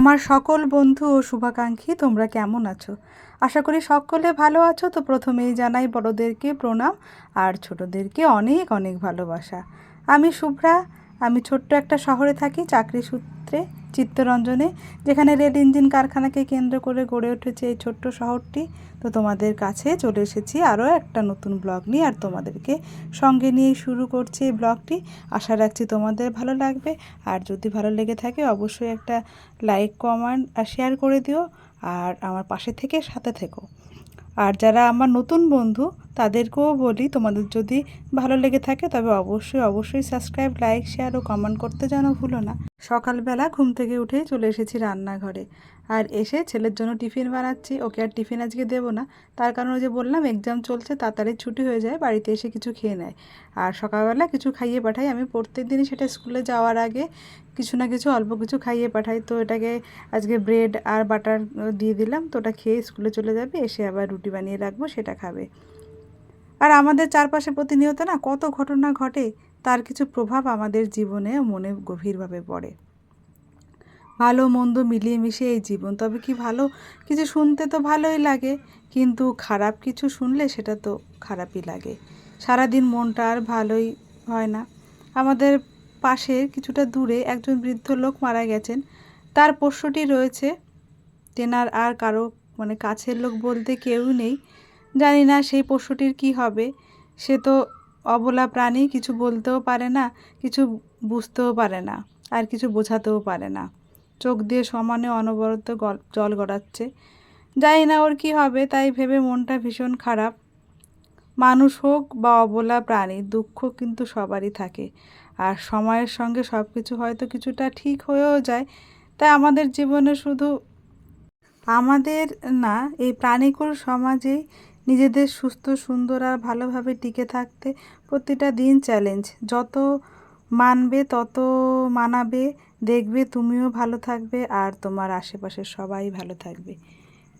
আমার সকল বন্ধু ও শুভাকাঙ্ক্ষী, তোমরা কেমন আছো? আশা করি সকলে ভালো আছো। তো প্রথমেই জানাই বড়দেরকে প্রণাম আর ছোটোদেরকে অনেক অনেক ভালোবাসা। আমি শুভ্রা, আমি ছোট্ট একটা শহরে থাকি, চাকরি সূত্রে। চিত্তরঞ্জনে, যেখানে রেল ইঞ্জিন কারখানাকে কেন্দ্র করে গড়ে উঠেছে এই ছোট্ট শহরটি। তো তোমাদের কাছে চলে এসেছি আরও একটা নতুন ব্লগ নিয়ে, আর তোমাদেরকে সঙ্গে নিয়ে শুরু করছি এই ব্লগটি। আশা রাখছি তোমাদের ভালো লাগবে। আর যদি ভালো লেগে থাকে, অবশ্যই একটা লাইক, কমেন্ট, আর শেয়ার করে দিও, আর আমার পাশে থেকে সাথে থেকো। আর যারা আমার নতুন বন্ধু, তাদেরকেও বলি, তোমাদের যদি ভালো লেগে থাকে, তবে অবশ্যই অবশ্যই সাবস্ক্রাইব, লাইক, শেয়ার ও কমেন্ট করতে যেন ভুলো না। সকালবেলা ঘুম থেকে উঠেই চলে এসেছি রান্নাঘরে। আর এসে ছেলের জন্য টিফিন বানাচ্ছি। ওকে আর টিফিন আজকে দেবো না। তার কারণ ওই যে বললাম এক্সাম চলছে, তাড়াতাড়ি ছুটি হয়ে যায়, বাড়িতে এসে কিছু খেয়ে নেয়। আর সকালবেলা কিছু খাইয়ে পাঠাই। আমি প্রত্যেক দিনই সেটা স্কুলে যাওয়ার আগে কিছু না কিছু, অল্প কিছু খাইয়ে পাঠাই। তো এটাকে আজকে ব্রেড আর বাটার দিয়ে দিলাম। তো ওটা খেয়ে স্কুলে চলে যাবে। এসে আবার রুটি বানিয়ে রাখব, সেটা খাবে। আর আমাদের চারপাশে প্রতিনিয়ত না কত ঘটনা ঘটে। তার কিছু প্রভাব আমাদের জীবনে মনে গভীরভাবে পড়ে। ভালো, মন্দ মিলিয়ে মিশিয়ে এই জীবন, তবে কি ভালো? কিছু শুনতে তো ভালোই লাগে, কিন্তু খারাপ কিছু শুনলে সেটা তো খারাপই লাগে। সারাদিন মনটা আর ভালোই হয় না। আমাদের পাশের কিছুটা দূরে একজন বৃদ্ধ লোক মারা গেছেন। তার পোষ্যটি রয়েছে। তেনার আর কারও মানে কাছের লোক বলতে কেউ নেই। জানি না সেই পোষ্যটির কি হবে। সে তো অবলা প্রাণী কিছু বলতেও পারে না, কিছু বুঝতেও পারে না, আর কিছু বোঝাতেও পারে না। চোখ দিয়ে সমানে অনবরত জল গড়াচ্ছে। জানি না ওর কি হবে, তাই ভেবে মনটা ভীষণ খারাপ। মানুষ হোক বা অবলা প্রাণী, দুঃখ কিন্তু সবারই থাকে। আর সময়ের সঙ্গে সব কিছু হয়তো কিছুটা ঠিক হয়েও যায়, তাই আমাদের জীবনে শুধু আমাদের না, এই প্রাণীকুল সমাজেই নিজেদের সুস্থ, সুন্দর আর ভালোভাবে টিকে থাকতে প্রতিটা দিন চ্যালেঞ্জ যত মানবে, তত মানাবে, দেখবে, তুমিও ভালো থাকবে আর তোমার আশেপাশের সবাই ভালো থাকবে।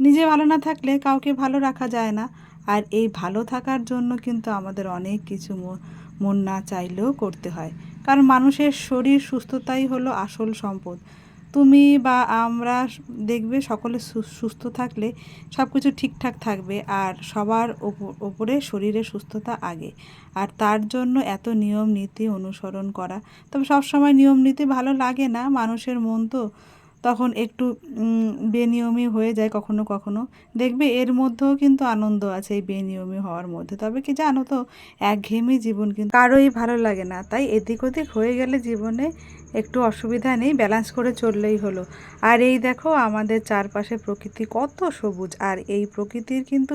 নিজে ভালো না থাকলে কাউকে ভালো রাখা যায় না। আর এই ভালো থাকার জন্য কিন্তু আমাদের অনেক কিছু মন না চাইলেও করতে হয়। কারণ মানুষের শরীর সুস্থতাই হলো আসল সম্পদ। তুমি বা আমরা দেখবে সকলে সুস্থ থাকলে সব কিছু ঠিকঠাক থাকবে আর সবার ওপরে শরীরে সুস্থতা আগে। আর তার জন্য এত নিয়ম নীতি অনুসরণ করা। তবে সবসময় নিয়ম নীতি ভালো লাগে না মানুষের মন তো। তখন একটু বেনিয়মী হয়ে যায় কখনো কখনো। দেখবে এর মধ্যেও কিন্তু আনন্দ আছে এই বেনিয়মী হওয়ার মধ্যে। তবে কি জানো তো, একঘেয়েমি জীবন কিন্তু কারোই ভালো লাগে না। তাই এদিক ওদিক হয়ে গেলে জীবনে একটু অসুবিধা নেই ব্যালেন্স করে চললেই হলো। আর এই দেখো, আমাদের চারপাশে প্রকৃতি কত সবুজ, আর এই প্রকৃতির কিন্তু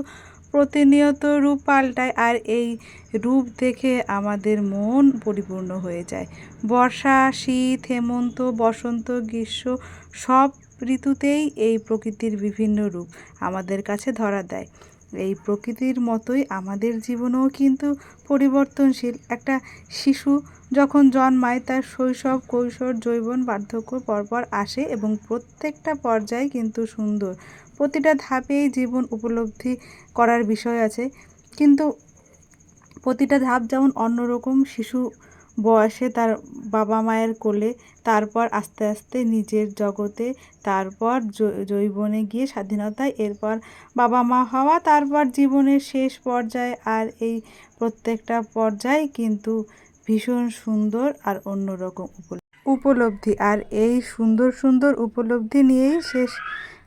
প্রতিনিয়ত রূপ পাল্টায়, আর এই রূপ দেখে আমাদের মন পরিপূর্ণ হয়ে যায়। বর্ষা, শীত, হেমন্ত, বসন্ত, গ্রীষ্ম, সব ঋতুতেই এই প্রকৃতির বিভিন্ন রূপ আমাদের কাছে ধরা দেয়। এই প্রকৃতির মতোই আমাদের জীবনেও কিন্তু পরিবর্তনশীল। একটা শিশু যখন জন্মায়, তার শৈশব, কৈশোর, যৌবন বার্ধক্য পরপর আসে এবং প্রত্যেকটা পর্যায়ে কিন্তু সুন্দর। প্রতিটা ধাপেই জীবন উপলব্ধি করার বিষয় আছে। কিন্তু প্রতিটা ধাপ যেমন অন্যরকম, শিশু বয়সে তার বাবা মায়ের কোলে, তারপর আস্তে আস্তে নিজের জগতে, তারপর জৈবনে গিয়ে স্বাধীনতায়, এরপর বাবা মা হওয়া, তারপর জীবনের শেষ পর্যায়ে আর এই প্রত্যেকটা পর্যায় কিন্তু ভীষণ সুন্দর আর অন্যরকম উপলব্ধি। আর এই সুন্দর সুন্দর উপলব্ধি নিয়েই শেষ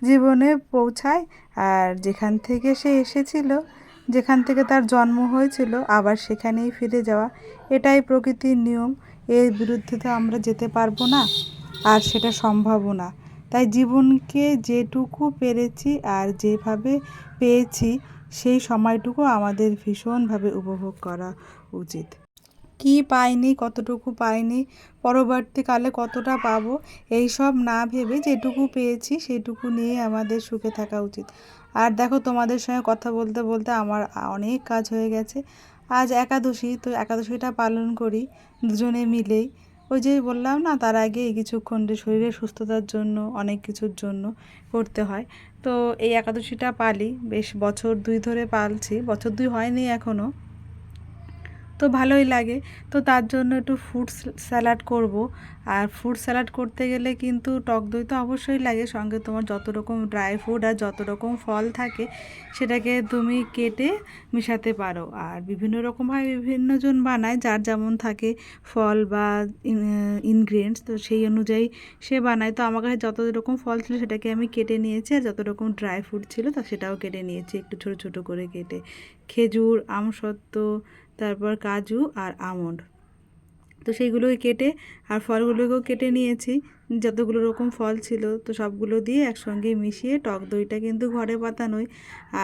জীবনে পৌঁছায়। আর যেখান থেকে সে এসেছিল যেখান থেকে তার জন্ম হয়েছিল, আবার সেখানেই ফিরে যাওয়া। এটাই প্রকৃতির নিয়ম। এর বিরুদ্ধে তো আমরা যেতে পারব না, আর সেটা সম্ভবও না। তাই জীবনকে যেটুকু পেরেছি আর যেভাবে পেয়েছি, সেই সময়টুকু আমাদের ভীষণভাবে উপভোগ করা উচিত। কি পাইনি, কতটুকু পাইনি, পরবর্তীকালে কতটা পাবো এই সব না ভেবে যেটুকু পেয়েছি সেটুকু নিয়ে আমাদের সুখে থাকা উচিত। আর দেখো তোমাদের সঙ্গে কথা বলতে বলতে আমার অনেক কাজ হয়ে গেছে। আজ একাদশী, তো একাদশীটা পালন করি দুজনে মিলেই। ওই যে বললাম না, তার আগে কিছুক্ষণ যে শরীরের সুস্থতার জন্য, অনেক কিছুর জন্য করতে হয়। তো এই একাদশীটা পালি, বেশ বছর দুই ধরে পালছি, বছর দুই হয়নি এখনও তো ভালোই লাগে। তো তার জন্য একটু ফ্রুট স্যালাড করব। আর ফ্রুট স্যালাড করতে গেলে কিন্তু টক দই তো অবশ্যই লাগে। সঙ্গে তোমার যত রকম ড্রাই ফ্রুট আর যত রকম ফল থাকে, সেটাকে তুমি কেটে মেশাতে পারো। আর বিভিন্ন রকমভাবে বিভিন্নজন বানায়, যার যেমন থাকে ফল বা ইনগ্রিডিয়েন্টস তো সেই অনুযায়ী সে বানায়। তো আমার কাছে যত রকম ফল ছিল, সেটাকে আমি কেটে নিয়েছি। আর যত রকম ড্রাই ফ্রুট ছিল, তা সেটাও কেটে নিয়েছি। একটু ছোট ছোট করে কেটে। খেজুর, আমসত্ত্ব তারপর কাজু আর আমন্ড। তো সেইগুলোকে কেটে আর ফলগুলোকেও কেটে নিয়েছি। যতগুলো রকম ফল ছিল, তো সবগুলো দিয়ে একসঙ্গে মিশিয়ে টক দইটা কিন্তু ঘরে পাতানোই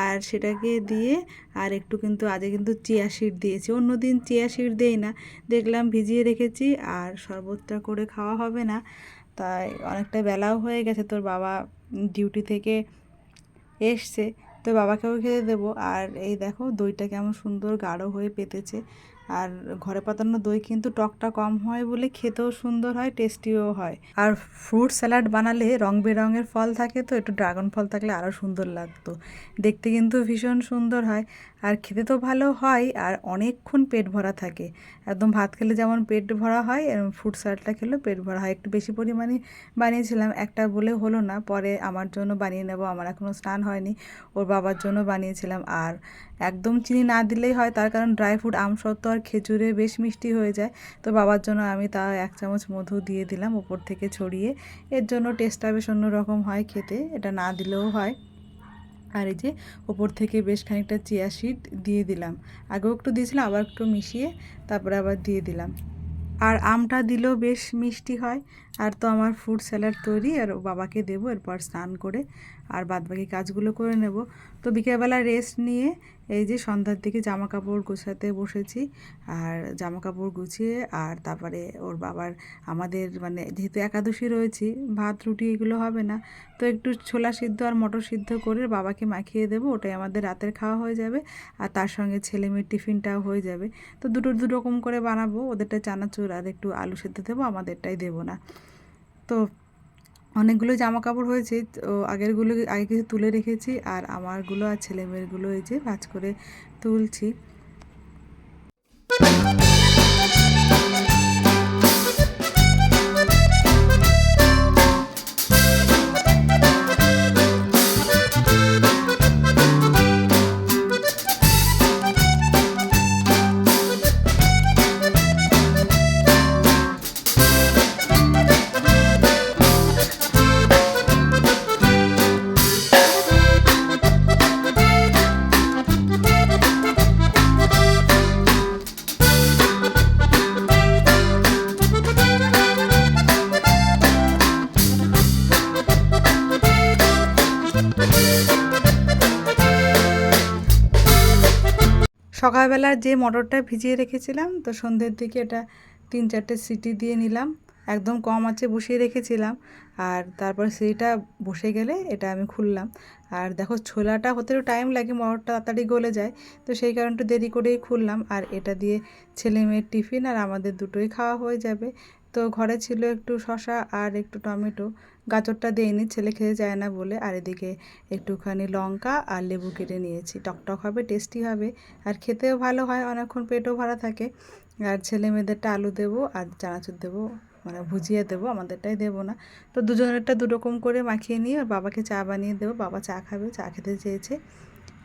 আর সেটাকে দিয়ে আর একটু কিন্তু আজকে কিন্তু চিয়া সিড দিয়েছি। অন্য দিন চিয়া সিড দেই না, দেখলাম ভিজিয়ে রেখেছি আর শরবতটা করে খাওয়া হবে না। তাই অনেকটা বেলাও হয়ে গেছে, তোর বাবা ডিউটি থেকে এসছে। তো বাবাকেও খেতে দেবো। আর এই দেখো দইটা কেমন সুন্দর গাঢ় হয়ে পেতেছে। আর ঘরে পাতানো দই কিন্তু টকটা কম হয় বলে খেতেও সুন্দর হয় টেস্টিও হয়। আর ফ্রুট স্যালাড বানালে রং বেরঙের ফল থাকে তো, একটু ড্রাগন ফল থাকলে আরও সুন্দর লাগতো। দেখতে কিন্তু ভীষণ সুন্দর হয়। আর খেতে তো ভালো হয়, আর অনেকক্ষণ পেট ভরা থাকে। একদম ভাত খেলে যেমন পেট ভরা হয় ফ্রুট স্যালাডটা খেলেও পেট ভরা হয়। একটু বেশি পরিমাণে বানিয়েছিলাম, একটা বলে হলো না, পরে আমার জন্য বানিয়ে নেব, আমার এখনও স্নান হয়নি, ওর বাবার জন্য বানিয়েছিলাম। আর একদম চিনি না দিলেই হয়, তার কারণ ড্রাই ফ্রুট আমসত্ত্ব আর খেজুরে বেশ মিষ্টি হয়ে যায়। তো বাবার জন্য আমি তা এক চামচ মধু দিয়ে দিলাম, ওপর থেকে ছড়িয়ে। এর জন্য টেস্টটা বেশ অন্যরকম হয় খেতে, এটা না দিলেও হয়। আর এই যে ওপর থেকে বেশ খানিকটা চিয়া সিড দিয়ে দিলাম। আগেও একটু দিয়েছিলাম আবার একটু মিশিয়ে তারপরে আবার দিয়ে দিলাম। আর আমটা দিলেও বেশ মিষ্টি হয়। আর তো আমার ফ্রুট স্যালাড তৈরি, আর বাবাকে দেবো, এরপর স্নান করে আর বাদবাকি কাজগুলো করে নেব। তো বিকেলবেলা রেস্ট নিয়ে এই যে সন্ধ্যার দিকে জামা কাপড় গোছাতে বসেছি, আর জামা কাপড় গুছিয়ে আর তারপরে ওর বাবার, আমাদের মানে যেহেতু একাদশী রয়েছি, ভাত, রুটি এগুলো হবে না। তো একটু ছোলা সিদ্ধ আর মটর সিদ্ধ করে বাবাকে মাখিয়ে দেবো, ওটাই আমাদের রাতের খাওয়া হয়ে যাবে। আর তার সঙ্গে ছেলে মেয়ের টিফিনটাও হয়ে যাবে। তো দুটো দু রকম করে বানাবো, ওদেরটা চানাচুর আর একটু আলু সেদ্ধ দেবো, আমাদেরটাই দেবো না। তো অনেকগুলো জামা কাপড় হয়েছে, তো আগেরগুলো আগে কিছু তুলে রেখেছি আর আমারগুলো আর ছেলেমেয়েরগুলো এই যে ভাজ করে তুলছি। সকালবেলা যে মটরটা ভিজিয়ে রেখেছিলাম, তো সন্ধ্যের দিকে এটা তিন চারটে সিটি দিয়ে নিলাম। একদম কম আছে বসিয়ে রেখেছিলাম আর তারপর সিটিটা বসে গেলে এটা আমি খুললাম। আর দেখো ছোলাটা হতেও টাইম লাগে, মটরটা তাড়াতাড়ি গলে যায়, তো সেই কারণটা দেরি করেই খুললাম। আর এটা দিয়ে ছেলে মেয়ের টিফিন আর আমাদের দুটোই খাওয়া হয়ে যাবে। তো ঘরে ছিল একটু শশা আর একটু টমেটো। গাজরটা দিইনি ছেলে খেতে যায় না বলে আর এদিকে একটুখানি লঙ্কা আর লেবু কেটে নিয়েছি। টকটক হবে, টেস্টি হবে আর খেতেও ভালো হয়, অনেকক্ষণ পেটও ভরা থাকে। আর ছেলে মেয়েদেরটা আলু দেবো আর চানাচুর দেবো মানে ভুজিয়ে দেবো, আমাদেরটাই দেবো না। তো দুজনেরটা দুরকম করে মাখিয়ে নিয়ে বাবাকে চা বানিয়ে দেবো। বাবা চা খাবে, চা খেতে চেয়েছে।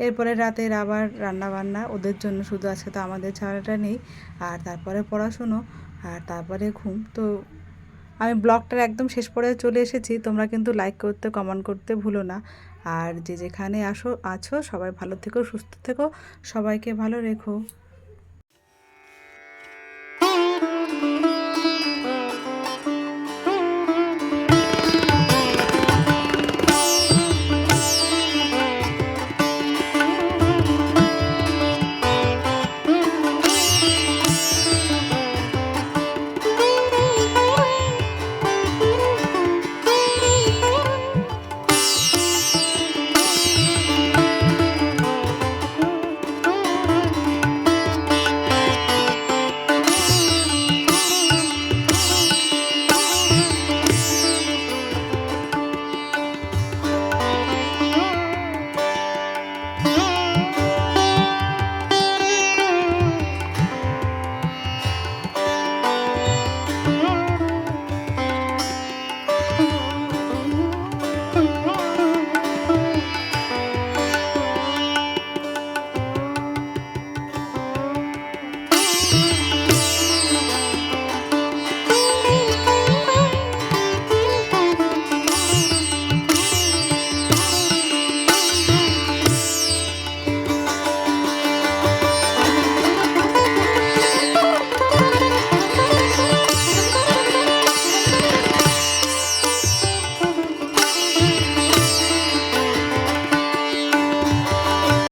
এরপরে রাতের আবার রান্না বান্না ওদের জন্য শুধু আজকে তো আমাদের ছাড়াটা নেই, আর তারপরে পড়াশুনো, আর তারপরে ঘুম। তো আমি ব্লগটার একদম শেষ পর্যায়ে চলে এসেছি, তোমরা কিন্তু লাইক করতে কমেন্ট করতে ভুলো না। আর যে যেখানে আসো, আছো, সবাই ভালো থেকো, সুস্থ থেকো, সবাইকে ভালো রেখো।